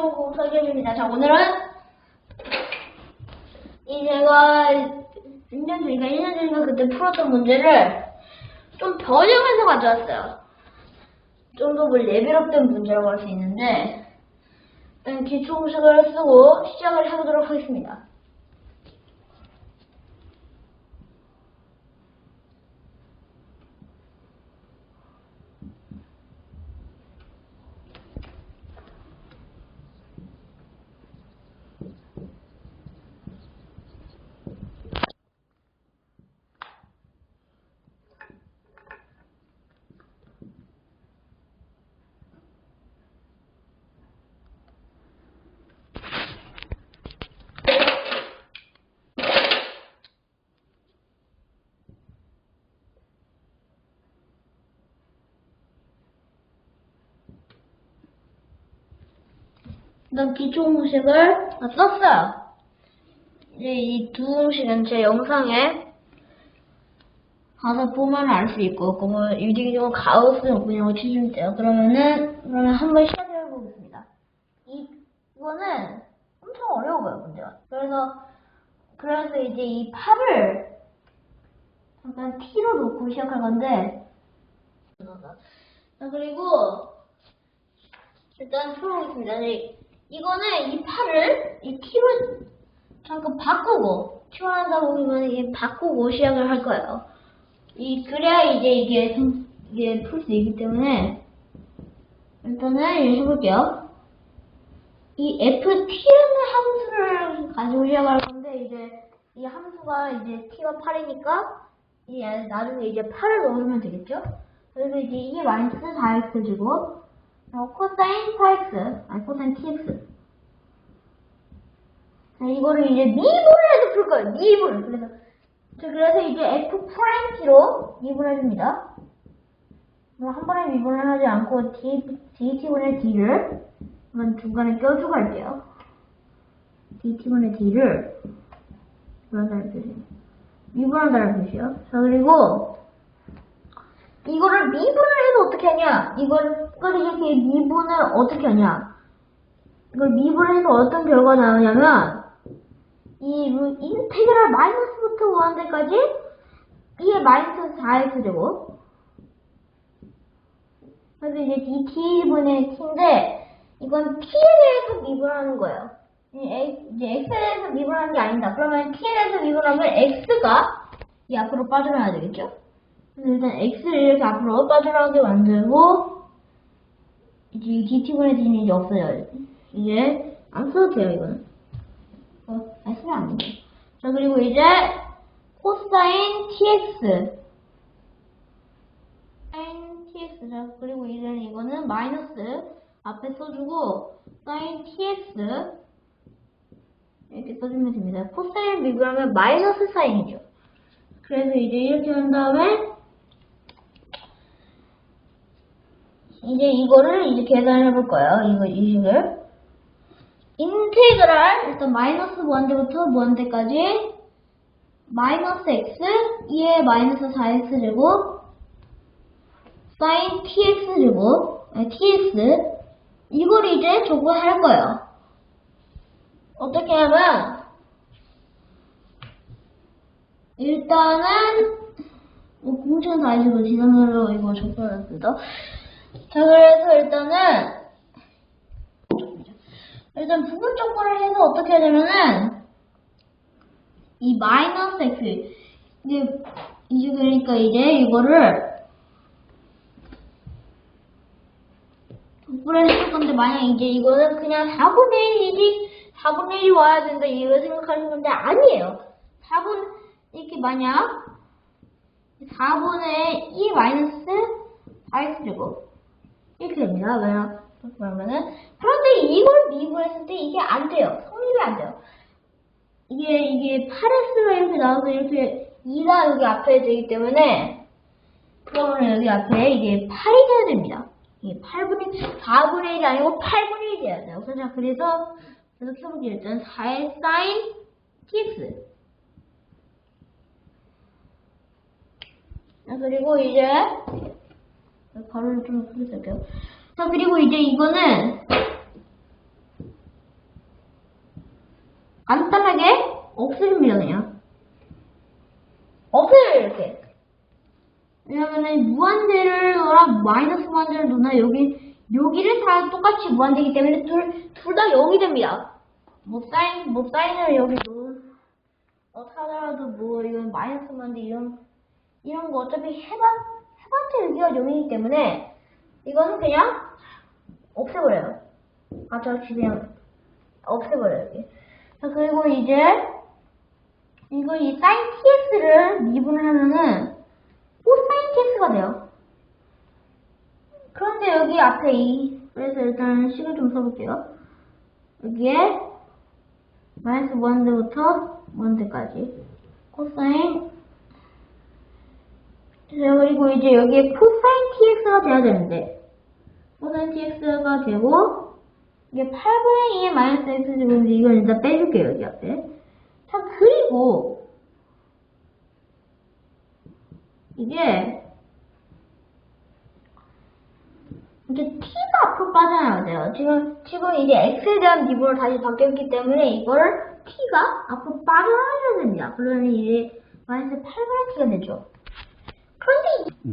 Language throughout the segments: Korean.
기초 공설계입니다. 자, 오늘은 이 제가 1년 전인가 1년 전인가 그때 풀었던 문제를 좀 변형해서 가져왔어요. 좀더뭐 레벨업된 문제라고 할 수 있는데 기초 공식을 쓰고 시작을 해보도록 하겠습니다. 일단 기초 공식을 다 썼어요. 이제 이 두 공식은 제 영상에 가서 보면 알 수 있고, 그거 유지기종 가우스 분형을 치주면 돼요. 그러면은, 그러면 한번 시작해 보겠습니다. 이, 이거는 엄청 어려워요, 문제가. 그래서, 그래서 이제 이 팝을 잠깐 T로 놓고 시작할 건데, 자, 그리고, 일단 풀어보겠습니다. 네, 이거는 이 팔을 이 T로 잠깐 바꾸고 T원한다 보면 이게 바꾸고 시작을 할 거예요. 이 그래야 이제 이게 좀- 이게 풀 수 있기 때문에 일단은 이렇게 해볼게요. 이 ft라는 함수를 가지고 시작할 건데 이제 이 함수가 이제 t가 8이니까 이 나중에 이제 8을 넣으면 되겠죠? 그래서 이제 이게 마이너스 4x지고 어, 코사인 4x, 아니 코사인 tx. 자, 이거를 이제 미분을 해서 풀 거예요. 미분. 그래서 자, 그래서 이제 f 프라임 t로 미분해줍니다. 그럼 한 번에 미분을 하지 않고 d, dt분의 d를 한번 중간에 껴주고 할게요. dt분의 d를 미분한다는 뜻이에요. 미분한다는 뜻이요. 자, 그리고 이거를 미분을 해서 어떻게 하냐? 이걸, 이걸 이렇게 미분을 어떻게 하냐? 이걸 미분을 해서 어떤 결과가 나오냐면, 이 루- 인테그랄 마이너스부터 무한대까지 2의 마이너스 4x제곱. 그래서 이제 dt분의 t인데, 이건 t에 대해서 미분하는 거예요. 이제 x에 대해서 미분하는 게 아니다. 그러면 t에 대해서 미분하면 x가 이 앞으로 빠져나와야 되겠죠? 일단 x를 이렇게 앞으로 빠져나오게 만들고 이제 이 dt분의 d는 이제 없어요. 이제 안 써도 돼요 이거는. 어, 안 쓰면 안 돼요. 자 그리고 이제 코사인 tx 사인 tx 자 그리고 이제는 이거는 마이너스 앞에 써주고 사인 tx 이렇게 써주면 됩니다. 코사인 비교하면 마이너스 사인이죠. 그래서 이제 이렇게 한 다음에 이제 이거를 이제 계산해 볼 거예요. 이거 이 식을 인테그랄 일단 마이너스 무한대부터 무한대까지 마이너스 x 2의 마이너스 4x 제곱 사인 tx 제곱 아니, tx 이걸 이제 적분할 거예요. 어떻게 하면 일단은 뭐 공식은 다 알지만 지난번로 이거 적어놨습니다. 자 그래서 일단은 일단 부분 적분을 해서 어떻게 하냐면은 이 마이너스 x 이게 이제 그러니까 이제 이거를 적분을 해줄 건데 만약 이제 이거는 그냥 4분의 1이지 4분의 1이 와야 된다 이거 생각하는 건데 아니에요. 4분 이렇게 만약 4분의 2 마이너스 4x 제곱 이렇게 됩니다. 왜요? 그러면은 그런데 이걸 미분했을 때 이게 안 돼요. 성립이 안 돼요. 이게 이게 8x가 이렇게 나와서 이렇게 2가 여기 앞에 되기 때문에 그러면 여기 앞에 이게 8이 돼야 됩니다. 이게 8분의 4분의 1이 아니고 8분의 1이 돼야 돼요. 그래서 그래서 계속 해볼게요. 일단 4의 사인 tx 자, 그리고 이제 가로를 좀 풀어줄게요. 자, 그리고 이제 이거는 간단하게 없애줍니다, 그냥. 없애요, 이렇게. 왜냐면은 무한대를 넣어라, 마이너스 무한대를 넣나, 여기, 여기를 다 똑같이 무한대이기 때문에 둘, 둘 다 0이 됩니다. 뭐 사인, 뭐 사인을 여기 넣, 어떻게 하더라도 뭐, 이건 마이너스 무한대 이런, 이런 거 어차피 해봤, 해봤자 여기가 0이기 때문에, 이거는 그냥 없애버려요. 아, 저 그냥 없애버려요, 여기. 자, 그리고 이제, 이거 이 sin tx를 미분을 하면은, 코사인 tx가 돼요. 그런데 여기 앞에 이, 그래서 일단 식을 좀 써볼게요. 여기에, 마이너스 무한대부터 무한대까지. 코사인, 자, 그리고 이제 여기에 코사인 tx가 돼야 되는데, 코사인 tx가 되고, 이게 8분의 2의 마이너스 x 제곱인데 이건 일단 빼줄게요, 여기 앞에. 자, 그리고, 이게, 이게 t가 앞으로 빠져나가야 돼요. 지금, 지금 이제 x에 대한 미분으로 다시 바뀌었기 때문에 이걸 t가 앞으로 빠져나가야 됩니다. 그러면 이제 마이너스 8분의 t가 되죠. 그런데, 이-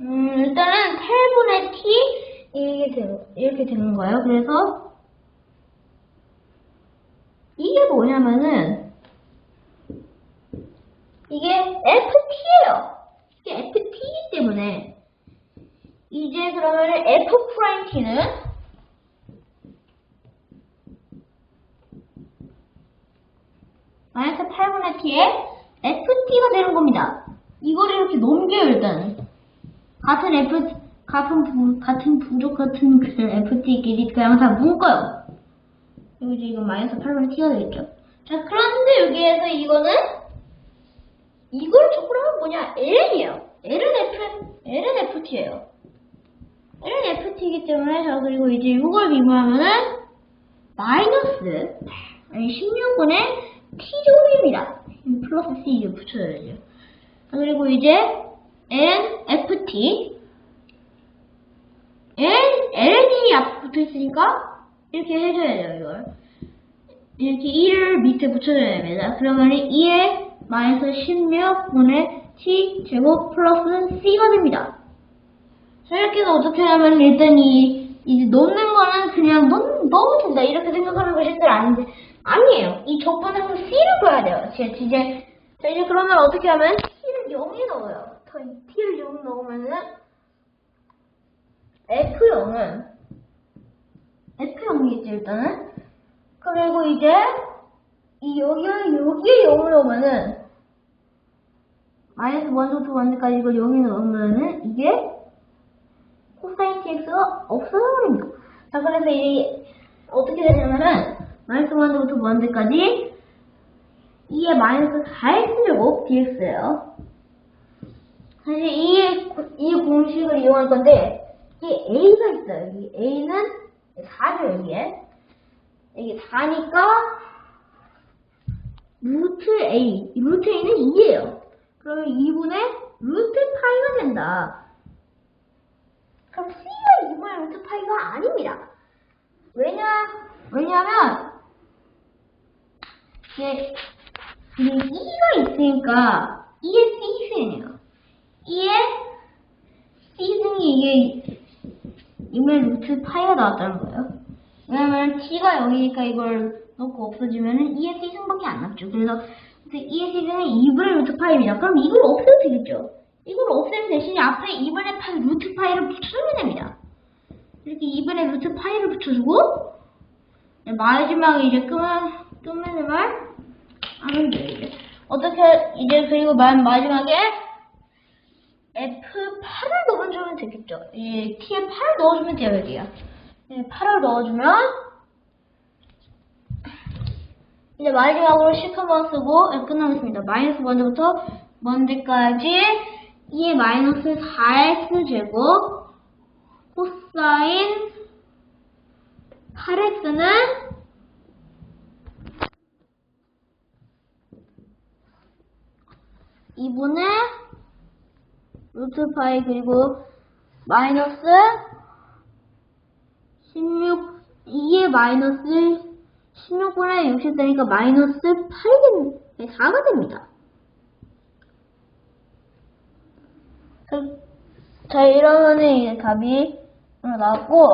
음, 일단은 8분의 t, 이게 되, 이렇게 되는 거예요. 그래서, 이게 뭐냐면은, 이게 FT예요. 이게 FT이기 때문에, 이제 그러면은 F 프라임 T는, 마이너스 8분의 T에 FT가 되는 겁니다. 이걸 이렇게 넘겨요, 일단은. 같은 F, 같은 부, 같은 부족 같은 그 FT끼리 그냥 다 묶어요. 그리고 이거 마이너스 8분의 T가 되겠죠. 자, 그런데 여기에서 이거는, 이걸 하면 뭐냐? ln이에요. ln F, ln FT예요. ln FT이기 때문에, 자, 그리고 이제 이걸 미분하면은, 마이너스, 아니, 16분의 T제곱입니다. 플러스 C 이제 붙여야죠. 자, 그리고 이제, ln FT, L, L이 앞에 붙어 있으니까 이렇게 해줘야 돼요, 이걸. 이렇게 1을 밑에 붙여줘야 됩니다. 그러면 2의 마이너스 16분의 t 제곱 플러스 c가 됩니다. 자, 이렇게 해서 어떻게 하면 일단 이, 이제 넣는 거는 그냥 넣, 넣으면 된다. 이렇게 생각하는 것인들 아닌데, 아니에요. 이 적분하고 c를 줘야 돼요. 제, 이제, 자, 이제 그러면 어떻게 하면 0에 넣어요. 더 t를 0 넣으면은, F0은 F0이겠지 일단은 그리고 이제 이 여기에 여기에 0을 넣으면은 마이너스 1부터 1까지 이걸 0에 넣으면은 이게 코사인 tx가 없어져 버립니다. 자 그래서 이 어떻게 되냐면은 마이너스 1부터 1까지 2의 마이너스 4x 제곱 dx예요. 사실 이, 이 공식을 이용할 건데 이게 A가 있어요. 여기 A는 4죠, 여기에. 여기 4니까, 루트 A. 루트 A는 2예요. 그러면 2분의 루트 파이가 된다. 그럼 C가 2분의 루트 파이가 아닙니다. 왜냐, 왜냐면, 이게, 이게 2가 있으니까, 2의 C승이에요. 2의 C승이 이게 2분의 루트 파이가 나왔다는 거예요. 왜냐면 t가 0이니까 이걸 넣고 없어지면은 2의 c승밖에 안 남죠. 그래서 2의 c승은 2분의 루트 파이입니다. 그럼 이걸 없애도 되겠죠. 이걸 없애는 대신에 앞에 2분의 파이 루트 파이를 붙여주면 됩니다. 이렇게 2분의 루트 파이를 붙여주고 네, 마지막에 이제 끄면 끄면은 말 하면 돼요. 이제. 어떻게 이제 그리고 맨 마지막에 F8을 넣어주면 되겠죠. 이 T에 8을 넣어주면 돼요, 여기야. 네, 8을 넣어주면, 이제 마지막으로 10 한번 쓰고, 네, 끝나겠습니다. 마이너스 먼저부터 먼데까지 2의 마이너스 4x 제곱, 코사인 8x는 2분의 루트 파이 그리고 마이너스 16 2의 마이너스 16분의 60 되니까 마이너스 8이 되, 4가 됩니다. 자, 자, 이러면은 이제 답이 나왔고,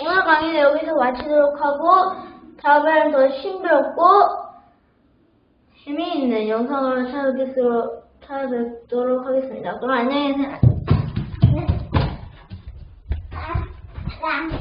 오늘 강의는 여기서 마치도록 하고, 다음에는 더 싱그럽고, 재미 있는 영상으로 찾아뵙도록, 찾아뵙도록 하겠습니다. 그럼 안녕히 계세요. 아, 아.